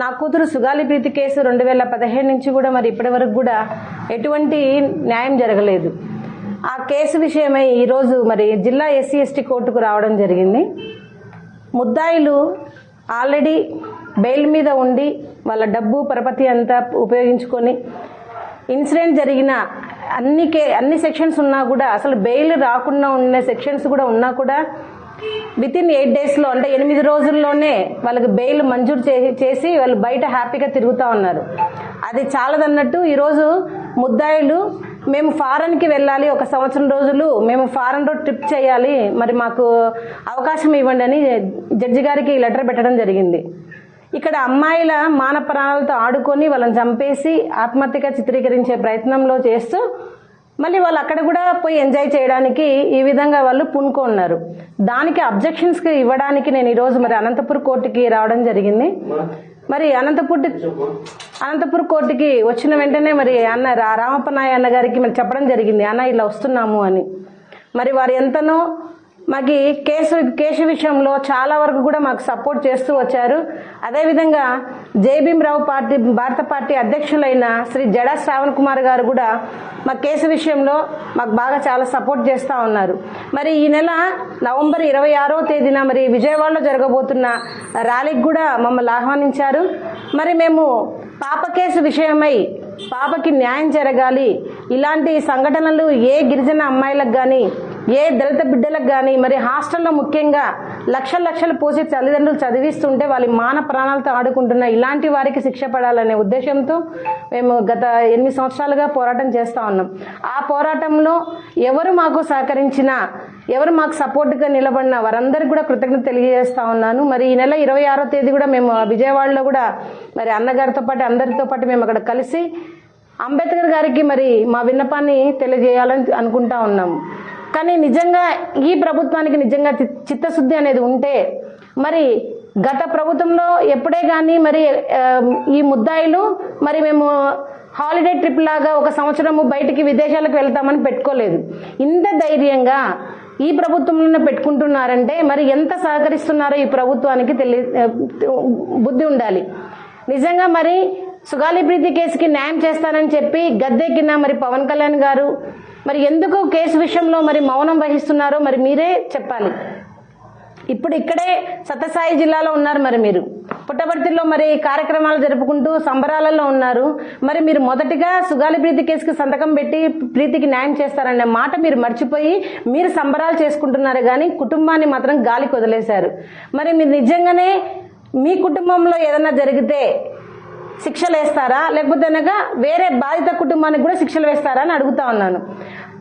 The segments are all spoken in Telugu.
నా కూతురు సుగాలి ప్రీతి కేసు రెండు వేల పదిహేను నుంచి కూడా మరి ఇప్పటి వరకు కూడా ఎటువంటి న్యాయం జరగలేదు. ఆ కేసు విషయమై ఈరోజు మరి జిల్లా ఎస్సీ ఎస్టీ కోర్టుకు రావడం జరిగింది. ముద్దాయిలు ఆల్రెడీ బెయిల్ మీద ఉండి వాళ్ళ డబ్బు పరపతి అంతా ఉపయోగించుకొని ఇన్సిడెంట్ జరిగిన అన్ని కే అన్ని సెక్షన్స్ ఉన్నా కూడా అసలు బెయిల్ రాకుండా ఉన్న సెక్షన్స్ కూడా ఉన్నా కూడా విత్ ఇన్ ఎయిట్ డేస్లో అంటే ఎనిమిది రోజుల్లోనే వాళ్ళకి బెయిల్ మంజూరు చే- చేసి వాళ్ళు బయట హ్యాపీగా తిరుగుతూ ఉన్నారు. అది చాలదన్నట్టు ఈరోజు ముద్దాయిలు మేము ఫారెన్కి వెళ్ళాలి ఒక సంవత్సరం రోజులు మేము ఫారెన్లో ట్రిప్ చేయాలి మరి మాకు అవకాశం ఇవ్వండి అని జడ్జి గారికి లెటర్ పెట్టడం జరిగింది. ఇక్కడ అమ్మాయిల మాన ప్రాణాలతో ఆడుకొని వాళ్ళని చంపేసి ఆత్మహత్యగా చిత్రీకరించే ప్రయత్నంలో చేస్తూ మళ్ళీ వాళ్ళు అక్కడ కూడా పోయి ఎంజాయ్ చేయడానికి ఈ విధంగా వాళ్ళు పూనుకున్నారు దానికి అబ్జెక్షన్స్ ఇవ్వడానికి నేను ఈరోజు మరి అనంతపురం కోర్టుకి రావడం జరిగింది. మరి అనంతపురం అనంతపురం కోర్టుకి వచ్చిన వెంటనే మరి అన్న రామప్ప నాయ అన్న గారికి మరి చెప్పడం జరిగింది. అన్న ఇలా వస్తున్నాము అని. మరి వారు ఎంతనో మాకు కేసు కేసు విషయంలో చాలా వరకు కూడా మాకు సపోర్ట్ చేస్తూ వచ్చారు. అదేవిధంగా జయభీమరావు పార్టీ భారత పార్టీ అధ్యక్షులైన శ్రీ జడా శ్రావణ్ కుమార్ గారు కూడా మా కేసు విషయంలో మాకు బాగా చాలా సపోర్ట్ చేస్తూ ఉన్నారు. మరి ఈ నెల నవంబర్ ఇరవై ఆరో తేదీన మరి విజయవాడలో జరగబోతున్న ర్యాలీకి కూడా మమ్మల్ని ఆహ్వానించారు. మరి మేము పాప కేసు విషయమై పాపకి న్యాయం జరగాలి. ఇలాంటి సంఘటనలు ఏ గిరిజన అమ్మాయిలకు కానీ ఏ దళిత బిడ్డలకు కానీ మరి హాస్టల్లో ముఖ్యంగా లక్షల లక్షలు పోసి తల్లిదండ్రులు చదివిస్తుంటే వాళ్ళ మాన ప్రాణాలతో ఆడుకుంటున్న ఇలాంటి వారికి శిక్ష పడాలనే ఉద్దేశంతో మేము గత ఎనిమిది సంవత్సరాలుగా పోరాటం చేస్తూ ఉన్నాం. ఆ పోరాటంలో ఎవరు మాకు సహకరించినా ఎవరు మాకు సపోర్ట్గా నిలబడిన వారందరికీ కూడా కృతజ్ఞత తెలియజేస్తా ఉన్నాను. మరి ఈ నెల ఇరవై ఆరో తేదీ కూడా మేము విజయవాడలో కూడా మరి అన్నగారితో పాటు అందరితో పాటు మేము అక్కడ కలిసి అంబేద్కర్ గారికి మరి మా విన్నపాన్ని తెలియజేయాలని అనుకుంటా ఉన్నాము. కానీ నిజంగా ఈ ప్రభుత్వానికి నిజంగా చిత్తశుద్ధి అనేది ఉంటే మరి గత ప్రభుత్వంలో ఎప్పుడే కానీ మరి ఈ ముద్దాయిలు మరి మేము హాలిడే ట్రిప్ లాగా ఒక సంవత్సరము బయటికి విదేశాలకు వెళ్తామని పెట్టుకోలేదు. ఇంత ధైర్యంగా ఈ ప్రభుత్వంలోనే పెట్టుకుంటున్నారంటే మరి ఎంత సహకరిస్తున్నారో ఈ ప్రభుత్వానికి తెలి బుద్ధి ఉండాలి. నిజంగా మరి సుగాలి ప్రీతి కేసుకి న్యాయం చేస్తానని చెప్పి గద్దెక్కిన మరి పవన్ కళ్యాణ్ గారు మరి ఎందుకు కేసు విషయంలో మరి మౌనం వహిస్తున్నారో మరి మీరే చెప్పాలి. ఇప్పుడు ఇక్కడే సత్యసాయి జిల్లాలో ఉన్నారు మరి మీరు. పుట్టపర్తిలో మరి కార్యక్రమాలు జరుపుకుంటూ సంబరాలలో ఉన్నారు. మరి మీరు మొదటిగా సుగాలి ప్రీతి కేసుకి సంతకం పెట్టి ప్రీతికి న్యాయం చేస్తారనే మాట మీరు మర్చిపోయి మీరు సంబరాలు చేసుకుంటున్నారు కానీ కుటుంబాన్ని మాత్రం గాలికి వదిలేశారు మరి మీరు నిజంగానే మీ కుటుంబంలో ఏదైనా జరిగితే శిక్షలు వేస్తారా లేకపోతే అనగా వేరే బాధిత కుటుంబానికి కూడా శిక్షలు వేస్తారా అని అడుగుతా ఉన్నాను.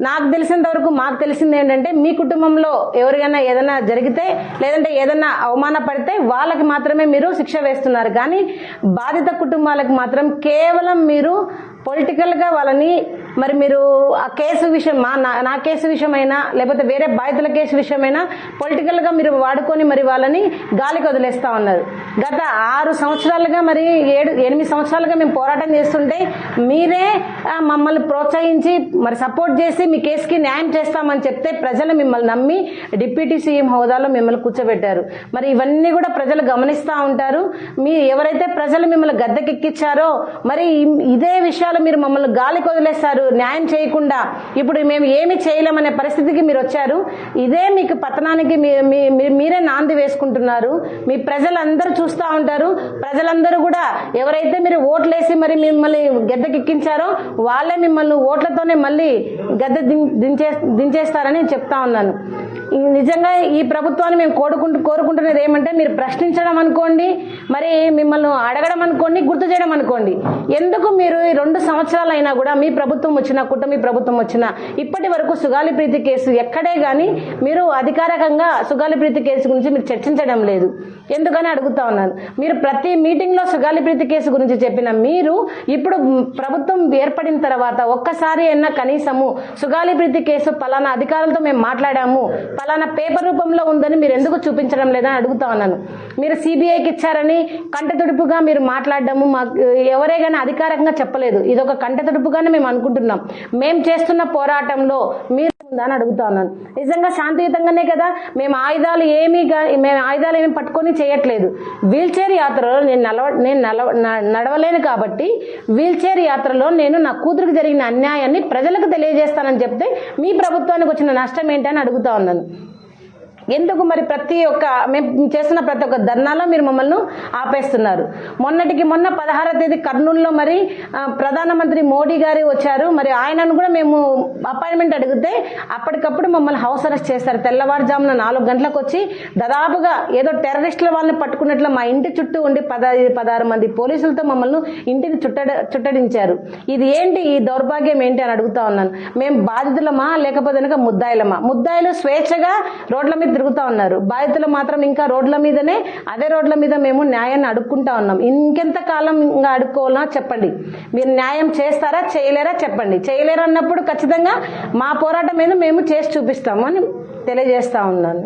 నాకు తెలిసినంత వరకు మాకు తెలిసింది ఏంటంటే మీ కుటుంబంలో ఎవరికైనా ఏదైనా జరిగితే లేదంటే ఏదైనా అవమాన పడితే వాళ్ళకి మాత్రమే మీరు శిక్ష వేస్తున్నారు. కానీ బాధిత కుటుంబాలకు మాత్రం కేవలం మీరు పొలిటికల్గా వాళ్ళని మరి మీరు ఆ కేసు విషయం మా నా- నా కేసు విషయమైనా లేకపోతే వేరే బాధితుల కేసు విషయమైనా పొలిటికల్గా మీరు వాడుకొని మరి వాళ్ళని గాలికి వదిలేస్తా ఉన్నారు. గత ఆరు సంవత్సరాలుగా మరి ఏడు ఎనిమిది సంవత్సరాలుగా మేము పోరాటం చేస్తుంటే మీరే మమ్మల్ని ప్రోత్సహించి మరి సపోర్ట్ చేసి మీ కేసుకి న్యాయం చేస్తామని చెప్తే ప్రజలు మిమ్మల్ని నమ్మి డిప్యూటీ సీఎం హోదాలో మిమ్మల్ని కూర్చోబెట్టారు. మరి ఇవన్నీ కూడా ప్రజలు గమనిస్తూ ఉంటారు. మీ ఎవరైతే ప్రజలు మిమ్మల్ని గద్దెకెక్కిచ్చారో మరి ఇదే విషయాలు మీరు మమ్మల్ని గాలికి వదిలేస్తారు. న్యాయం చేయకుండా ఇప్పుడు మేము ఏమి చేయలేమనే పరిస్థితికి మీరు వచ్చారు. ఇదే మీకు పతనానికి మీ- మీ- మీ- మీరే నాంది వేసుకుంటున్నారు. మీ ప్రజలందరూ చూస్తూ ఉంటారు. ప్రజలందరూ కూడా ఎవరైతే మీరు ఓట్లేసి మరి మిమ్మల్ని గద్దెకెక్కించారో వాళ్ళే మిమ్మల్ని ఓట్లతోనే మళ్ళీ గద్దె దించే దించేస్తారని చెప్తా ఉన్నాను. ఈ నిజంగా ఈ ప్రభుత్వాన్ని మేము కోరుకుంటూ కోరుకుంటున్నది ఏమంటే మీరు ప్రశ్నించడం అనుకోండి మరి మిమ్మల్ని అడగడం అనుకోండి గుర్తు చేయడం అనుకోండి. ఎందుకు మీరు రెండు సంవత్సరాలైనా కూడా మీ ప్రభుత్వం వచ్చినా కుటుంబీ ప్రభుత్వం వచ్చినా ఇప్పటి వరకు సుగాలి ప్రీతి కేసు ఎక్కడే గాని మీరు అధికారికంగా సుగాలి ప్రీతి కేసు గురించి మీరు చర్చించడం లేదు. ఎందుకని అడుగుతా ఉన్నాను? మీరు ప్రతి మీటింగ్లో సుగాలి ప్రీతి కేసు గురించి చెప్పిన మీరు ఇప్పుడు ప్రభుత్వం ఏర్పడిన తర్వాత ఒక్కసారి అయినా కనీసము సుగాలి ప్రీతి కేసు పలానా అధికారులతో మేము మాట్లాడాము పలానా పేపర్ రూపంలో ఉందని మీరు ఎందుకు చూపించడం లేదని అడుగుతా ఉన్నాను. మీరు సిబిఐకి ఇచ్చారని కంటతుడుపుగా మీరు మాట్లాడడము మాకు ఎవరే కానీ అధికారికంగా చెప్పలేదు. ఇది ఒక కంటతుడుపుగానే మేము అనుకుంటున్నాం మేము చేస్తున్న పోరాటంలో మీరు ఉందా అని అడుగుతా ఉన్నాను. నిజంగా శాంతియుతంగానే కదా? మేము ఆయుధాలు ఏమీ మేము ఆయుధాలు ఏమీ పట్టుకొని చేయట్లేదు. వీల్ చైర్ యాత్రలో నేను నలవ నేను నలవ నడవలేను కాబట్టి వీల్ చైర్ యాత్రలో నేను నా కూతురికి జరిగిన అన్యాయాన్ని ప్రజలకు తెలియజేస్తానని చెప్తే మీ ప్రభుత్వానికి వచ్చిన నష్టం ఏంటని అడుగుతా ఉన్నాను. ఎందుకు మరి ప్రతి ఒక్క మేము చేసిన ప్రతి ఒక్క ధర్నాలో మీరు మమ్మల్ని ఆపేస్తున్నారు? మొన్నటికి మొన్న పదహారవ తేదీ కర్నూలులో మరి ప్రధానమంత్రి మోడీ గారు వచ్చారు. మరి ఆయనను కూడా మేము అపాయింట్మెంట్ అడిగితే అప్పటికప్పుడు మమ్మల్ని హౌస్ అరెస్ట్ చేస్తారు తెల్లవారుజామున నాలుగు గంటలకు వచ్చి దాదాపుగా ఏదో టెర్రరిస్టుల వాళ్ళని పట్టుకున్నట్లు మా ఇంటి చుట్టూ ఉండి పదహైదు పదహారు మంది పోలీసులతో మమ్మల్ని ఇంటిని చుట్టడ చుట్టడించారు. ఇది ఏంటి? ఈ దౌర్భాగ్యం ఏంటి అని అడుగుతా ఉన్నాను. మేము బాధితులమా? లేకపోతే కనుక ముద్దాయిలమా? ముద్దాయిలు స్వేచ్ఛగా రోడ్ల మీద తిరుగుతా ఉన్నారు. బాధితులు మాత్రం ఇంకా రోడ్ల మీదనే అదే రోడ్ల మీద మేము న్యాయాన్ని అడుక్కుంటా ఉన్నాం. ఇంకెంత కాలం ఇంకా అడుక్కోవాలా చెప్పండి. మీరు న్యాయం చేస్తారా చేయలేరా చెప్పండి. చేయలేరన్నప్పుడు ఖచ్చితంగా మా పోరాటం మీద మేము చేసి చూపిస్తాము అని తెలియజేస్తా ఉన్నాను.